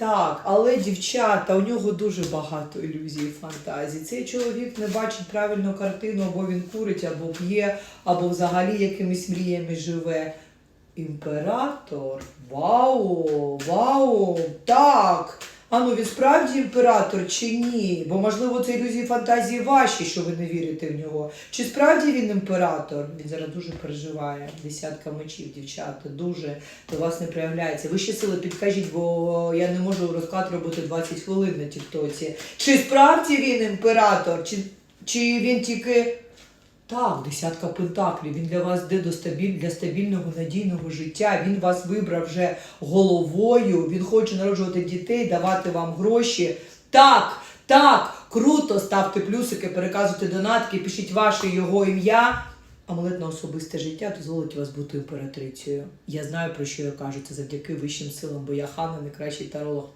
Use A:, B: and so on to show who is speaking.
A: Так, але дівчата, у нього дуже багато ілюзій і фантазій. Цей чоловік не бачить правильну картину, або він курить, або п'є, або взагалі якимись мріями живе. Імператор? Вау! Вау! Так! А ну він справді імператор чи ні? Бо можливо це ілюзії фантазії ваші, що ви не вірите в нього. Чи справді він імператор? Він зараз дуже переживає. Десятка мечів, дівчата, дуже до вас не проявляється. Ще сили підкажіть, бо я не можу розклад робити 20 хвилин на Тіктоці. Чи справді він імператор? Чи, чи він тільки. Так, десятка пентаклів. Він для вас йде до стабіль... для стабільного надійного життя. Він вас вибрав вже головою. Він хоче народжувати дітей, давати вам гроші. Так, так, круто, ставте плюсики, переказуйте донатки, пишіть ваше його ім'я. Амулет на особисте життя дозволить вас бути імператрицею. Я знаю про що я кажу. Це завдяки вищим силам, бо я хана найкращий таролог.